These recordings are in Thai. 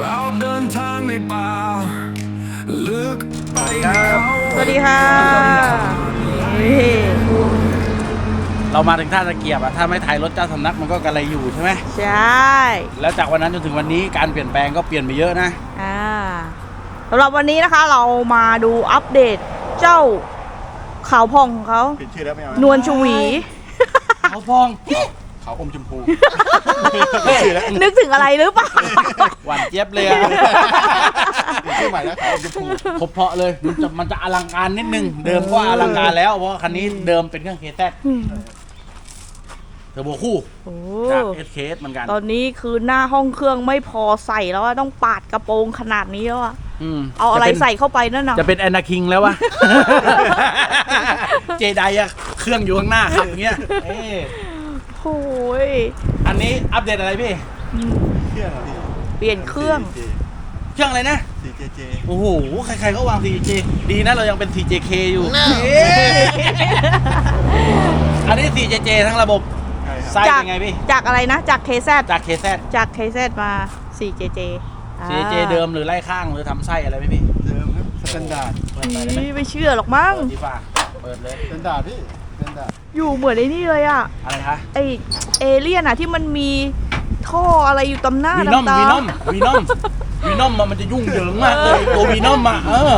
เราเดินทางในป่าลึกไปในเขาสวัสดีค่ะนี่เรามาถึงท่าตะเกียบอะถ้าไม่ถ่ายรถเจ้าสำนักมันก็กระไรอยู่ใช่ไหมใช่แล้วจากวันนั้นจนถึงวันนี้การเปลี่ยนแปลงก็เปลี่ยนไปเยอะนะอ่าสำหรับวันนี้นะคะเรามาดูอัปเดตเจ้าขาวพองของเขาปิดชื่อแล้วไม่เอานวลชวีเขาพองเขาอมชมพูเฮ้ยชื่อแล้วนึกถึงอะไรหรือเปล่า หวานเจี๊ยบเลยอะเปลี่ยนชื่อใหม่แล้วเขาอมชมพูครบเพราะเลยมันจะมันจะอลังการนิดนึง เดิมก็อลังการแล้ว เพราะว่าคันนี้เดิมเป็นเครื่องเคแซเทอร์โบคู่โอ้ จากเอสเคเหมือนกัน ตอนนี้คือหน้าห้องเครื่องไม่พอใส่แล้วอะต้องปาดกระโปรงขนาดนี้แล้วอะมเอาอะไรจป็น ใส่เข้าไปนั่นน่ะจะเป็นแอนนาคิงแล้ววะ เจไดอะเครื่องอยู่ข้างหน้าครับอย่างเงี้ยเอ้ย โอ้ยอันนี้อัปเดตอะไรพี่ เครื่องอะพี่เปลี่ยนเครื่อง เครื่องอะไรนะ CJJ โอ้โห ใครๆก็วาง CJK ดีนะเรายังเป็น CJK อยู่เอ๊ะอันนี้ CJJ ทั้งระบบ ใช่ครับไส้จากเป็นไงพี่ จากอะไรนะ จากเคซจาก KZ จาก KZ มา 4JJ อ่า CJJ เดิมหรือไล่ข้างหรือทำไส้อะไรไหมพี่เดิมครับสแตนดาร์ดเปิดไปได้ไหมนี่ไม่เชื่อหรอกมั้ง เปิดดีฟ้าเปิดเลย สแตนดาร์ดพี่สแต นดาร์ดอยู่เหมือนไอ้นี่เลยอะอะไรคะไอเอเลี่ยนอะที่มันมีท่ออะไรอยู่ตำหน้าวีนอมตำตาวีนอมวีนอมวีนอมมันจะยุ่งเหยิงมากเลยตัววีนอมอะเออ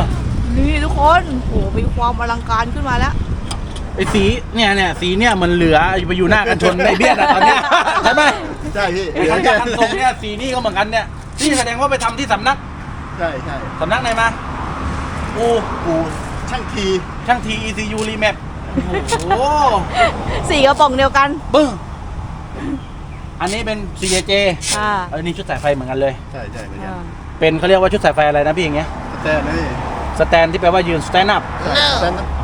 นี่ทุกคนโอ้มีความอลังการขึ้นมาแล้ว ไอ้สีเนี่ยเนี่ยสีเนี่ยมันเหลือไปอยู่หน้ากันชนในเบี้ยอะตอนเนี้ยใช่ไหมใช่พี่ไอ้คันจากคันทรงเนี่ยสีนี่ก็เหมือนกันเนี่ยนี่แสดงว่าไปทำที่สำนักใช่ใช่สำนักไหนมาปูปูช่างทีช่างที ECU remap โอ้โหสีกระป๋องเดียวกัน ปึ้งอันนี้เป็น CJJ อ่าอันนี้ชุดสายไฟเหมือนกันเลย ใช่ใช่เหมือนกันเป็นเขาเรียกว่าชุดสายไฟอะไรนะพี่อย่างเงี้ยสแตนนะพี่สแตนที่แปลว่ายืน stand up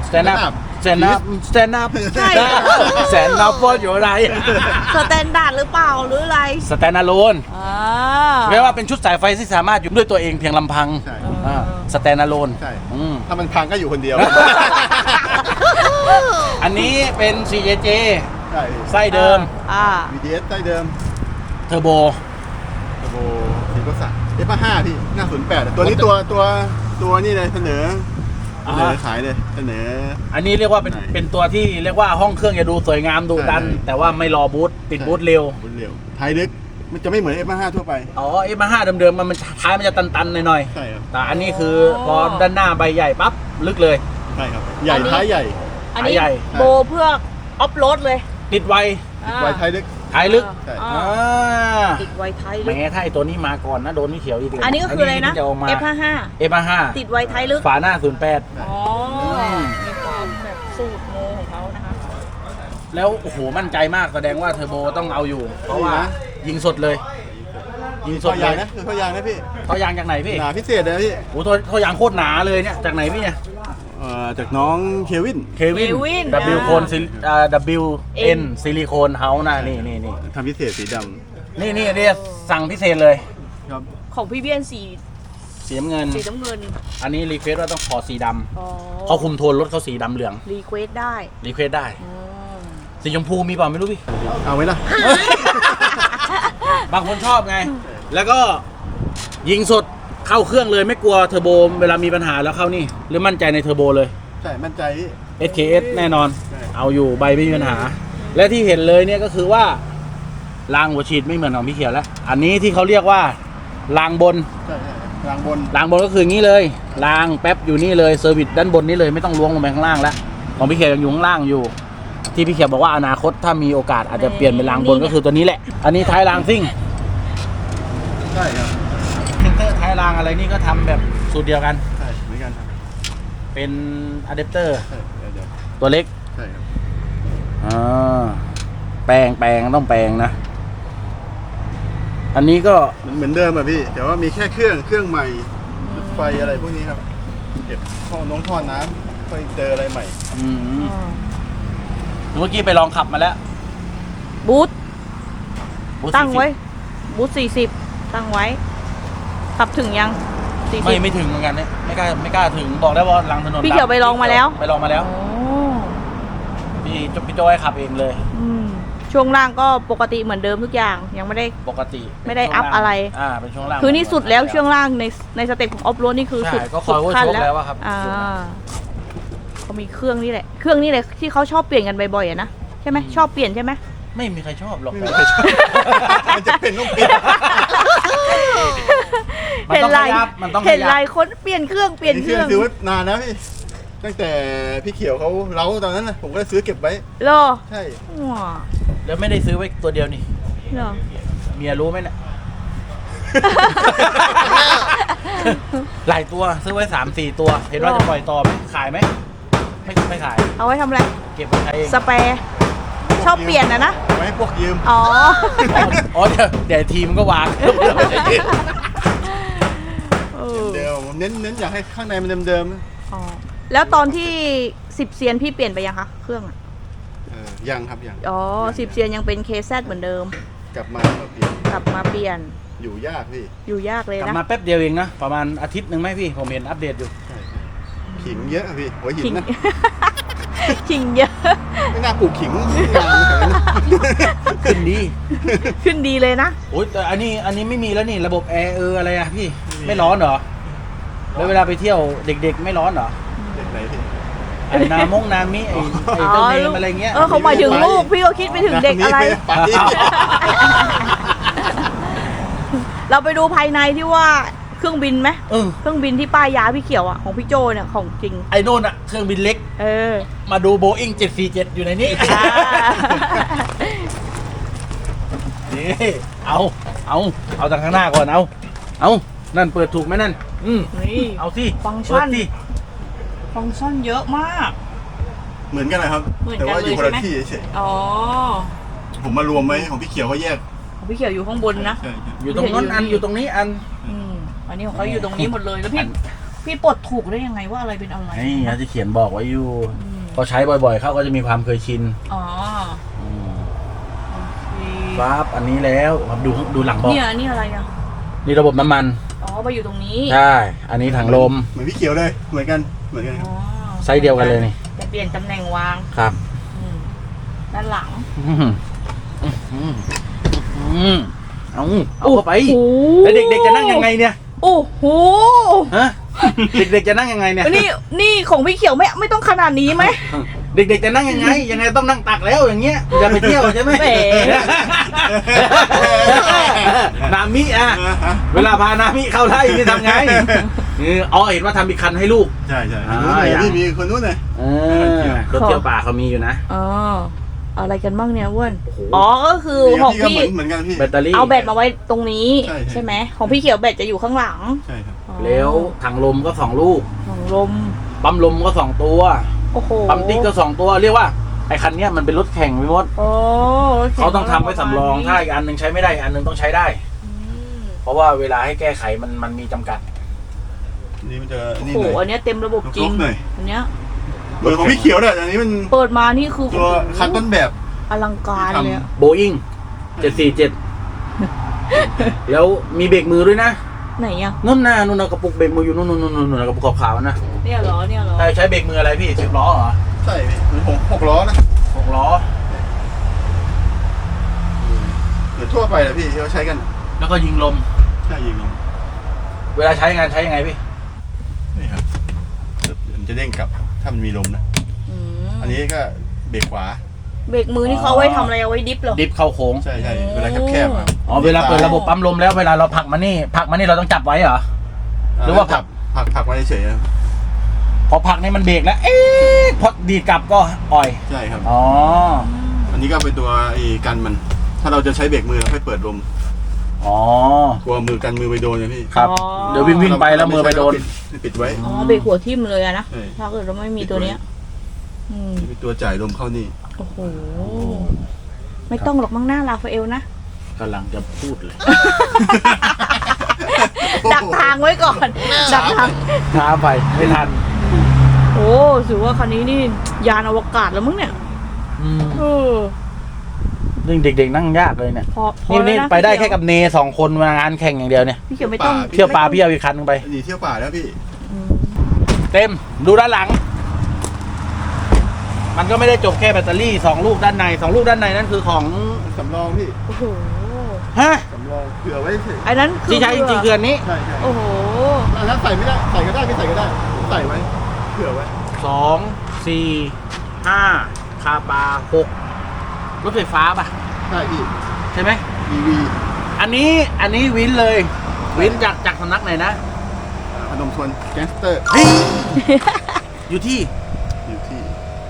สแตน stand up stand up stand up ใช่ stand up ว่าอยู่อะไร สแตนดาร์ดหรือเปล่าหรืออะไร stand alone อ่าแปลว่าเป็นชุดสายไฟที่สามารถอยู่ด้วยตัวเองเพียงลำพังใช่สแตนอะโลนใช่ถ้ามันพังก็อยู่คนเดียว อันนี้เป็น CJJ ใช่พี่ไส้เดิม อ่า VDS ใต้เดิมเทอร์โบ โอ้โหสีก็สักเอฟห้าพี่หน้าศูนย์แปดตัวนี้ตัวตัวตัวนี่เลยเสนอเสนอขายเลยเสนอ อันนี้เรียกว่าเป็นไหนเป็นตัวที่เรียกว่าห้องเครื่องจะดูสวยงามดูดัน ใช่ แต่ว่าไม่รอบูทปิดบูทเร็ว บุญเร็วท้ายลึกมันจะไม่เหมือน F5 ทั่วไป อ๋อเอมาห้าเดิมๆมันมันท้ายมันจะตันๆหน่อยใช่ครับ ๆแต่อันนี้คือพอด้านหน้าใบใหญ่ปั๊บลึกเลย ใช่ครับ ใหญ่อันนี้ ท้ายใหญ่ อันนี้ใหญ่ โบเพื่อออฟโรดเลยติดไวอ่าไวท้ายลึกท้ายลึกใช่ อ่าอ่าติดไวท้ายแหลึกมถ้าไอตัวนี้มาก่อนนะโดนนี่เขียวอีกเลยอันนี้ก็คืออะไรนะจออกมา F55 เอมาห้าติดไวท้ายลึก ฝาหน้าศูนย์แปด อ๋อมีความแบบสูตรโมของเขานะคะ แล้วโอ้โหมั่นใจมากแสดงว่าเทอร์โบต้องเอาอยู่ เพราะว่า ยิงสดเลย ยิงสตัดวเลยายงนะคือตัวยางนะพี่เขายางจากไหนพี่หนาพิเศษเลยนะพี่โอ้โหตัวตัวยางโคตรหนาเลยเนี่ยจากไหนพี่เนี่ยเอ่อจากน้องเควินเควิน Kevin W อ่าโคนซิลิอ่า W N N ซิลิโคนเฮาส์นะนี่นี่นี่ทำพิเศษสีดนี่นี่เรียกสั่งพิเศษเลยำครับ ของพี่เบี้ยนสีสีน้ำเงิน สีน้ำเงินอันนี้รีเควสว่าต้องขอสีดำอ๋อเขาคุมโทนรถเขาสีดำเหลืองรีเควสได้รีเควสได้ อืมสีชมพูมีเปล่าไม่รู้พี่ เอาไว้ละบางคนชอบไง แล้วก็ยิงสด เข้าเครื่องเลยไม่กลัวเทอร์โบเวลามีปัญหาแล้วเข้านี่ หรือมั่นใจในเทอร์โบเลย ใช่มั่นใจพี่ SKS แน่นอน ใช่ เอาอยู่ใบไม่มีปัญหา และที่เห็นเลยเนี่ยก็คือว่ารางหัวฉีดไม่เหมือนของพี่เขียวแล้ว อันนี้ที่เขาเรียกว่ารางบน ใช่ใช่รางบนรางบนก็คืออย่างนี้เลยรางแป๊บอยู่นี่เลยเซอร์วิสด้านบนนี่เลยไม่ต้องล้วงลงไปข้างล่างแล้วของพี่เขียวยังอยู่ข้างล่างอยู่ ที่พี่เขียวบอกว่าอนาคตถ้ามีโอกาสอาจจะเปลี่ยนเป็นรางบนก็คือตัวนี้แหละ อันนี้ท้ายรางซิ่ง ใช่ครับเซนเตอ ร์ท้ายรางอะไรนี่ก็ทำแบบสูตรเดียวกัน ใช่เหมือนกันครับเป็นอะแดปเตอร์ใช่เดี๋ยวเดี๋ยวตัวเล็กใช่ครับอ่าแปลงแปลงต้องแปลงนะ อันนี้ก็เหมือนเดิมอะพี่ แต่ว่ามีแค่เครื่องเครื่องใหม่ไฟอะไรพวกนี้ครับ เก็บท่อน้องท่อน้ำค่อยเจออะไรใหม่ อืมเมื่อกี้ไปลองขับมาแล้วบูทบูธตั้งไว้40บูทสี่สิบตั้งไว้ ขับถึงยังสี่ไม่สิบไม่ถึงเหมือนกันเนี่ยไม่กล้าไม่กล้าถึงบอกได้ว่าหลังถนนพี่เขียวไปลองมาแล้ว ไปลองมาแล้วโอ้พี่จพี่โจ้ให้ขับเองเลย อืมชช่วงล่างก็ปกติเหมือนเดิมทุกอย่างยังไม่ได้ ปกติไม่ได้เป็นช่วงอัพอะไร อ่าเป็นช่วงล่างคือนี่สุดแล้วช่วงล่างในในสเต็ปของออฟโรดนี่คือใช่สุดก็สุด cover ขั้นโชคแล้วแล้วอะครับอ่าสุดแล้ว เขามีเครื่องนี่แหละ เครื่องนี่แหละที่เขาชอบเปลี่ยนกันบ่อยๆอะนะใช่ไหมชอบเปลี่ยนใช่ไหม ไม่มีใครชอบหรอกไม่มีใครชอบมันจะเป็นต้องเปลี่ยน มันเห็นต้องลายขยับมันต้องขเห็นยับลายคนเปลี่ยนเครื่องเปลี่ยนเครื่องซื้อไว้นานแล้วพี่ตั้งแต่พี่เขียวเขาเล้าตอนนั้นนะผมก็ซื้อเก็บไว้ เหรอใช่ว้าแล้วไม่ได้ซื้อไว้ตัวเดียวนี่ เหรอเมียรู้ไหมเนี่ย หลายตัวซื้อไว้สามสี่ตัว เห็นว่าจะปล่อยต่อไหมขายไหม ไม่ไม่ขาย เอาไว้ทำอะไร เก็บไว้ใช้เองสเปรย์ ชอบเปลี่ยนนะนะ ไว้ให้พวกยืม อ๋อ อ๋อเดี๋ยวเดี๋ยวทีมก็วางเออเดิมผมเน้นเน้นอยากให้ข้างในมันเดิมอ๋อ แล้วตอนที่สิบเซียนพี่เปลี่ยนไปยังคะเครื่องอะๆเออยังครับยังอ๋อสิบเซียนยังเป็นเคซเหมือนเดิม กลับมาก็เปลี่ยนกลับมาเปลี่ยนอยู่ยากพี่อยู่ยากเลยกลับนะ มาแป๊บเดียวเองนะ ประมาณอาทิตย์หนึ่งไหมพี่ ผมเห็นอัปเดตอยู่ ใช่ใช่ขิงเยอะอะพี่หัวหินขิง นะ ขิงเยอะ ไม่น่าปลูกขิงยางแถวนั้นนะขึ้นดีขึ้นดีเลยนะ โอ้ยแต่อันนี้อันนี้ไม่มีแล้วนี่ระบบแอร์เอออะไรอะพี่ไม่ร้อนเหรอแล้วเวลาไปเที่ยวเด็ก ๆ ไม่ร้อนเหรอเด็กไหนพี่ ไอ้นามงนามิไอ้ไอ้เจ้าเนมอะไรเงี้ย เออเขาหมายถึงลูก พี่ก็คิดไปถึงเด็กอะไรนี่ม่ด้ไปเราไปดูภายในที่ว่า เครื่องบินไหมเออ เครื่องบินที่ป้ายยาพี่เขียวอะของพี่โจเนี่ยของจริง ไอ้โน่นอะเครื่องบินเล็ก เออ มาดูโบอิง747 อยู่ในนี้อ่านี่ เอา เอา เอาจากข้างหน้าก่อน เอา เอา นั่นเปิดถูกไหมนั่น อืมนี่ เอาสิฟังก์ชัน เปิดสิฟังก์ชันเยอะมาก เหมือนกันนะครับ เหมือนกันแต่ว่าอยู่คนละเลยใช่ไหม ที่เฉยอ๋อๆผมมารวมไว้ของพี่เขียวเขาแยกของพี่เขียวอยู่ข้างบนนะ ใช่ใช่อยู่ตรงนั้นอัน อยู่ตรงนี้อัน อืม อันนี้ของเขาอยู่ตรงนี้หมดเลยแล้วพี่พี่ปลดถูกได้ยังไงว่าอะไรเป็นอะไรนี่เขาจะเขียนบอกไว้อยู่อืมพอใช้บ่อยๆเขาก็จะมีความเคยชินอ๋ออืมโอเคปั๊บอันนี้แล้วครับดูดูหลังบอกเนี่ยอันนี่อะไรอะนี่ระบบน้ำมันอ๋อมาอยู่ตรงนี้ใช่อันนี้ถังลมเหมือนพี่เขียวเลยเหมือนกันเหมือนกันครับอ๋อไซส์เดียวกันเลยนี่จะเปลี่ยนตำแหน่งวางครับอืมด้านหลังอืมอืมอืมเอาเอาเข้าไปโอ้โหแล้วเด็กๆจะนั่งยังไงเนี่ย โอ้โหฮะ เด็กๆจะนั่งยังไงเนี่ยนี่นี่ของพี่เขียวไม่ไม่ต้องขนาดนี้ไหม เด็กๆจะนั่งยังไง ยังไงต้องนั่งตักแล้วอย่างเงี้ยจะไปเที่ยวใช่ไหมแหม นามิอะเวลาพานามิเข้าไร่นี่ทำไงเอออ๋อเห็นว่าทำอีกคันให้ลูก ใช่ใช่อ่านู้นเลยอย่างพี่มีคนนู้นเลย เออรถเที่ยวป่าเขามีอยู่นะ อ๋อ อะไรกันบ้างเนี่ยอ้วนอ๋อก็คือนี่ของพี่ก็พี่เหมือนเหมือนกันพี่ แบตเตอรี่เอาแบตมาไว้ตรงนี้ใช่ใช่ ใช่ไหมของพี่เขียวแบตจะอยู่ข้างหลังใช่ครับอ๋อแล้วถังลมก็สองลูก ของลมปั๊มลมก็สองตัว โอ้โหปั๊มติ๊กก็สองตัว เรียกว่าไอ้คันเนี้ยมันเป็นรถแข่งพี่มดโอ้รถแข่เขาต้องทำไว้สำรองประมณนี้ถ้าอีกอันหนึ่งใช้ไม่ได้อีกอันหนึ่งต้องใช้ได้ อืมเพราะว่าเวลาให้แก้ไขมันมันมีจำกัด นี่มันจะโอ้นี่โหหน่อยอันเนี้ยเต็มระบบจริงลบๆหน่อยอันเนี้ย เหมือนของพี่เขียวเลยอันนี้มันเปิดมานี่คือตัวคันต้นแบบ อลังการเลยอะโบอิงเจ็ดสี่เจ็ดแล้วมีเบรกมือด้วยนะไหนอะนู่นน่ะนู่นน่ะกระปุกเบรกมืออยู่นู่นนู่นนู่นนู่นน่ะกระปุกขาวๆนะเนี่ยเหรอเนี่ยเหรอใช่ใช้เบรกมืออะไรพี่สิบล้อเหรอใช่พี่มันหกหกล้อนะหกล้อเหมือนทั่วไปแหละพี่ที่เขาใช้กัน แล้วก็ยิงลมใช่ยิงลงเวลาใช้งานใช้ยังไงพี่นี่ครับมันจะเด้งกลับ ถ้ามันมีลมนะ อืมอันนี้ก็เบรกขวา เบรกมือนี่เขาเอาไว้ทำอะไรเอาไว้ดิฟเหรอดิฟเข้าโค้ง ใช่ใช่เวลาแคบๆอะอ๋อ เวลาเปิดระบบปั๊มลมแล้วเวลาเราผลักมานี่ผลักมานี่เราต้องจับไว้เหรอ หรือว่าจับผลักผลักไว้เฉยๆครับพอผลักนี่มันเบรกแล้ว เอ๊ะพอดีดกลับก็อ่อย ใช่ครับ อ๋อ อันนี้ก็เป็นตัวไอ้กันมัน ถ้าเราจะใช้เบรกมือเราค่อยเปิดลม อ๋อ กลัวมือกันมือไปโดนนะพี่ครับ อ๋อ เดี๋ยววิ่งวิ่งไปแล้วมือไปโดนปิปิดไว้ อ๋อเบรกหัวทิ่มเลยอะนะ ใช่ ถ้าเกิดเราไม่มีตัวเนี้ย อืมนี่เป็นตัวจ่ายลมเข้านี่โอ้โห ไม่ต้องหรอกมั้งหน้าลาฟาเอลนะ กำลังจะพูดเลยดักทางไว้ก่อน ดักทาง ช้าไปไม่ทันโอ้ถือว่าคันนี้นี่ยานอวกาศแล้วมั้งเนี่ยอืมเออ เรื่องเด็กๆนั่งยากเลยเนี่ยพอพอนี่แล้วนี่นะไปได้แค่พี่กับเนสองคนมางานแข่งอย่างเดียวเนี่ยพี่เขียวไม่ต้องเที่ยวปลาพี่เอาอีกคันหนึงไป หนีเที่ยวป่าแล้วพี่ อืมเต็มดูด้านหลัง มันก็ไม่ได้จบแค่แบตเตอรี่สองลูกด้านในสองลูกด้านในนั่นคือของสำรองพี่ โอ้โหฮะสำรองเผื่อไว้เฉยอันนั้นคือที่ใช้จริงๆคืออันนี้ใช่ใช่โอ้โหอันนั้นใส่ไม่ได้ ใส่ก็ได้ไม่ใส่ก็ได้ผมใส่ไว้ เผื่อไว้สองสี่ห้าคาบาหก รถไฟฟ้าป่ะ ใช่พี่ ใช่ไหม EV อันนี้อันนี้วินเลย วินจากจากสำนักไหนนะพนมทวนแก๊งสเตอร์อยู่ที่อยู่ที่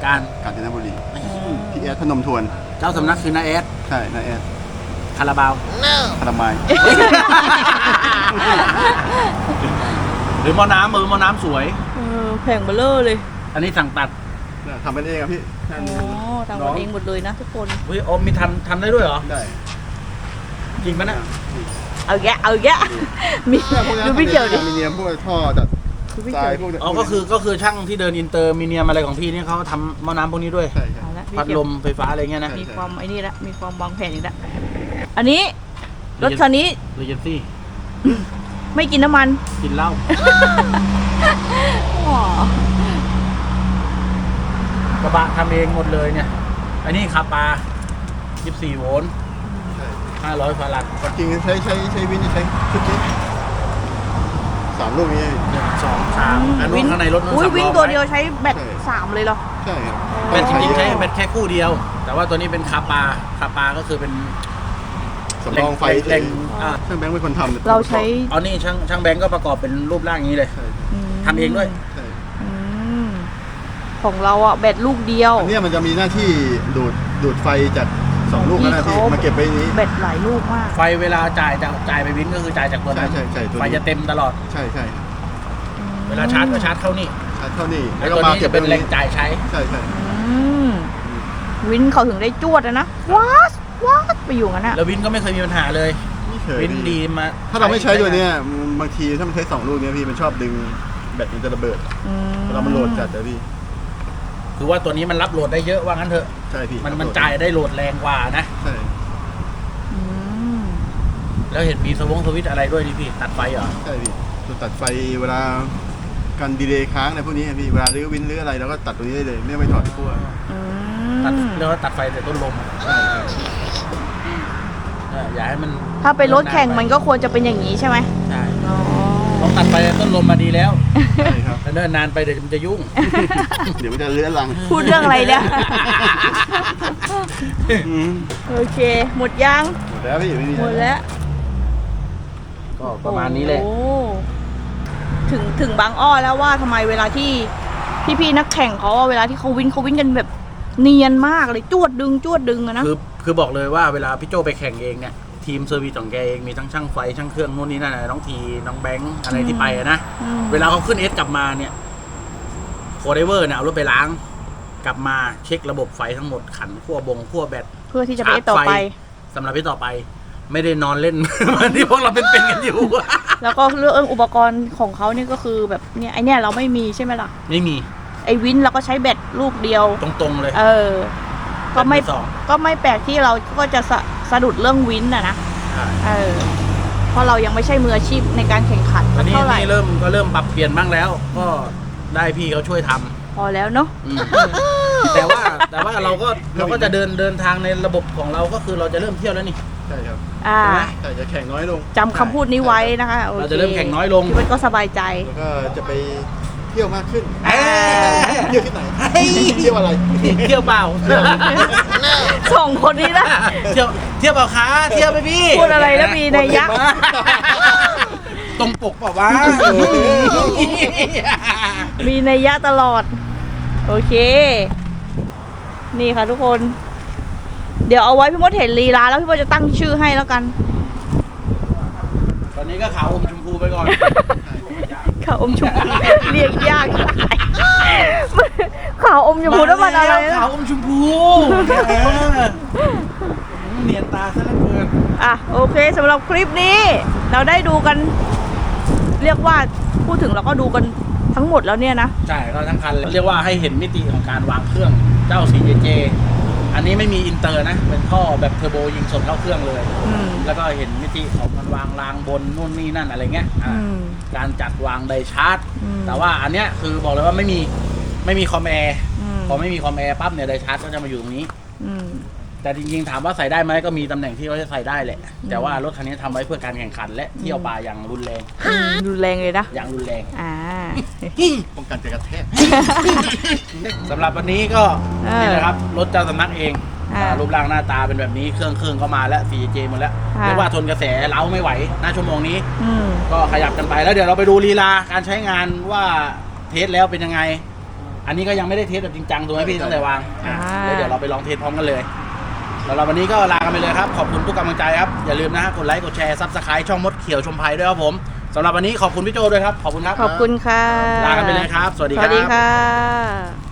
การกาญจนบุรีพี่แอดพนมทวน เจ้าสำนักคือนาแอดใช่นาแอดคาราบาวพารามายหรือหมอน้ำมือหมอน้ำสวย เออแผงเบลเลอร์เลย อันนี้สั่งตัดเนี่ยทำเป็นเองครับพี่ นั่น โอ้ทำกันเองหมดเลยนะทุกคน เฮ้ยโอมมีทำทำได้ด้วยเหรอได้จริงปะเนี่ยเอาแยะเอาแยะมีเนี่ยพวกนี้ดูพี่เกี่ยวดิ อลูมิเนียมพวกท่อตัดดูพี่ทราเกี่ยยวพดิวกอ๋อก็คือก็คือช่างที่เดินอินเตอร์มีเนียมอะไรของพี่นี่เขาทำหม้อน้ำพวกนี้ด้วย ใช่ใช่ เอาละพี่พัดเกี่ยลวมไฟฟ้าอะไรเงี้ยนะใช่มีความไอ้นี่ละ มีความวางแผนอีกแล้วอันนี้ รถคันนี้เรเจนซี่ไม่กินน้ำมันกินเหล้า อ๋อ กระบะทำเองหมดเลยเนี่ย อันนี้คาปา24โวลต์ ใช่500ฟารัดจริงใช้ใช้ใช้วินใช้ชุดนี้สามลูกนี้ หนึ่งสองสามอันนู้นข้างในรถนู้นอุ้ยสำรวิ่งองตัวไเดียวใช้แบตใช่ สามเลยเหรอ ใช่ครับแบตจริงๆใช้แบตแค่คู่เดียว แต่ว่าตัวนี้เป็นคาปา คาปาก็คือเป็นสำรองไฟแหล่งเองอ่าช่างแบงค์เป็นคนทำเราใช้เอานี่ช่างช่างแบงก์ก็ประกอบเป็นรูปร่างอย่างนี้เลย ใช่มทำเองด้วยใช่อืม ของเราอะแบตลูกเดียว อันเนี้ยมันจะมีหน้าที่ดูดดูดไฟจากสองลูกก็ได้พี่ที่เขามาเก็บไว้ในนี้ แบตหลายลูกมาก ไฟเวลาจ่ายจะจ่ายไปวินก็คือจ่ายจากตัวนั้นใช่ใช่ใช่ตัวนี้ ไฟจะเต็มตลอด ใช่ใช่เวลาชาร์จก็ชาร์จเข้านี่ชาร์จเข้านี่แล้วตัวนี้จะเป็นแหล่งจ่ายใช้ ใช่ใช่อืมวินเขาถึงได้จวดอะนะว้าสว้าสไปอยู่งั้นอะแล้ววินก็ไม่เคยมีปัญหาเลยไม่เคยวินดีมาถ้าเราไม่ใช้ตัวเนี้ยบางทีถ้ามันใช้สองลูกเนี้ยพี่มันชอบดึงแบตมันจะระเบิดอืเวลามันโหลดจัดเลยพี่ คือว่าตัวนี้มันรับโหลดได้เยอะว่างั้นเถอะ ใช่พี่มันมันจ่ายได้โหลดแรงกว่านะ ใช่ อืมแล้วเห็นมีสวงสวิตช์อะไรด้วยดิพี่ ตัดไฟเหรอ ใช่พี่ตัวตัดไฟเวลาการดีเลย์ค้างอะไรพวกนี้พี่เวลารื้อวินรื้ออะไรเราก็ตัดตัวนี้ได้เลยไม่ต้องไปถอดที่ขั้วอืตัดมเรียกว่าตัดไฟแต่ต้นลมอะใช่ใช่เอออย่าให้มันถ้าเป็นรถแข่งมันก็ควรจะเป็นอย่างนี้ใช่ไหม ใช่อ๋อ ต้องตัดไฟแต่ต้นลมมาดีแล้วใช่ครับถ้าเดินนานไปเดี๋ยวมันจะยุ่ง เดี๋ยวมันจะเลื้อนลังพูดเรื่องอะไรเนี่ย อืมโอเค หมดยัง หมดแล้วพี่ไม่มีหมดแล้วก็ประมาณนี้เลยโอ้ถึงถึงบางอ้อแล้วว่าทำไมเวลาที่พี่ๆนักแข่งเขาอะเวลาที่เขาวิ่งเขาวิ่งกันแบบเนียนมากเลยจวดดึงจวดดึงอะนะ คือคือบอกเลยว่าเวลาพี่โจไปแข่งเองเนี่ย ทีมเซอร์วิสของแกเองมีทั้งช่างไฟช่างเครื่องนู่นนี่นั่นอะไรน้องทีน้องแบงค์อะไรที่ไปอะนะอืม เวลาเขาขึ้นเอสกลับมาเนี่ยโคเดเวอร์เนี่ยเอารถไปล้าง กลับมาเช็คระบบไฟทั้งหมดขันขั้วบงขั้วแบต เพื่อที่จะไปต่อไปสำหรับพี่ต่อไป ไม่ได้นอนเล่น เหมือนที่พวกเราเป็นๆกันอยู่ แล้วก็เรื่องอุปกรณ์ของเขานี่ก็คือแบบเนี่ยไอเนี่ยเราไม่มีใช่ไหมล่ะ ไม่มีไอวินเราก็ใช้แบตลูกเดียว ตรงๆเลยเออ ก็ไม่ แบตมือสองก็ไม่แปลกที่เราก็จะสะ สะดุดเรื่องวินอะนะใช่เออเพราะเรายังไม่ใช่มืออาชีพในการแข่งขันตอนนี้เท่าไหร่นี่เริ่มก็เริ่มปรับเปลี่ยนบ้างแล้ว ก็ได้พี่เขาช่วยทำพอแล้วเนาะอืมแต่ว่าแต่ว่าเราก็เราก็จะเดินเดินทางในระบบของเราก็คือเราจะเริ่มเที่ยวแล้วนี่ใช่ครับอ่าใช่ไหมใช่จะแข่งน้อยลงจำคำพูดนี้ไว้นะคะโอคเราจะเริ่มแข่งน้อยลงพี่เบิร์ตก็สบายใจแล้วก็จะไป เที่ยวมากขึ้นเอ้ย เที่ยวที่ไหนเฮ้ย เที่ยวอะไร เที่ยวเปล่าส่งคนนี้นะเที่ยวเที่ยวเปล่าคะเที่ยวไหมพี่พูดอะไรนะมีนัยยะ ตรงปกเปล่าวะมีนัยยะตลอด โอเค นี่ค่ะทุกคน เดี๋ยวเอาไว้พี่มดเห็นลีลาแล้วพี่มดจะตั้งชื่อให้แล้วกัน ตอนนี้ก็ขาวอมชมพูไปก่อน ขาวอมชมพูเรียกยากขาวอมชมพูน้ำมันอะไรมาแล้วนะขาวอมชมพูเออเนียนตาซะเหลือเกินอะโอเคสำหรับคลิปนี้ เราได้ดูกัน เรียกว่าพูดถึงเราก็ดูกันทั้งหมดแล้วเนี่ยนะ ใช่ก็ทั้งคันเลยเรียกว่าให้เห็นมิติของการวางเครื่องเจ้า 4JJ อันนี้ไม่มีอินเตอร์นะ เป็นท่อแบบเทอร์โบยิงสดเข้าเครื่องเลย อืม แล้วก็เห็นมิติของมันวางรางบนนู่นนี่นั่นอะไรเงี้ยอ่าอืม การจัดวางไดชาร์จ อืมแต่ว่าอันเนี้ยคือบอกเลยว่าไม่มีไม่มีคอมแอร์อืม พอไม่มีคอมแอร์ปั๊บเนี่ยไดชาร์จก็จะมาอยู่ตรงนี้ อืม แต่จริงๆ ถามว่าใส่ได้ไหมก็มีตำแหน่งที่เขาจะใส่ได้แหละ แต่ว่ารถคันนี้ทำไว้เพื่อการแข่งขัน และเที่ยวป่าอย่างรุนแรง รุนแรงเลยนะ อย่างรุนแรง อ่า ป้องกันการกระแทก สำหรับวันนี้ก็เออนี่นะครับ รถเจ้าสำนักเองอ่าอ่ารูปร่างหน้าตาเป็นแบบนี้เครื่องเครื่องก็มาแล้ว 4J หมดแล้วค่ะ เรียกว่าทนกระแสเล้าไม่ไหวหน้าชั่วโมงนี้ อืม ก็ขยับกันไปแล้วเดี๋ยวเราไปดูลีลาการใช้งานว่าเทสแล้วเป็นยังไง อันนี้ก็ยังไม่ได้เทสแบบจริงจังถูกไหมพี่ตั้งแต่วางอะอ่า แล้วเดี๋ยวเราไปลองเทสพร้อมกันเลยแล้วเราวันนี้ก็ลากันไปเลยครับ ขอบคุณทุกกำลังใจครับ อย่าลืมนะฮะกดไลค์กดแชร์ซับสไครต์ช่องมดเขียวชมภัยด้วยครับผมสำหรับวันนี้ขอบคุณพี่โจด้วยครับ ขอบคุณครับขอบคุณค่ะลากันไปเลยครับ สวัสดีสครับ วัสดีค่ะ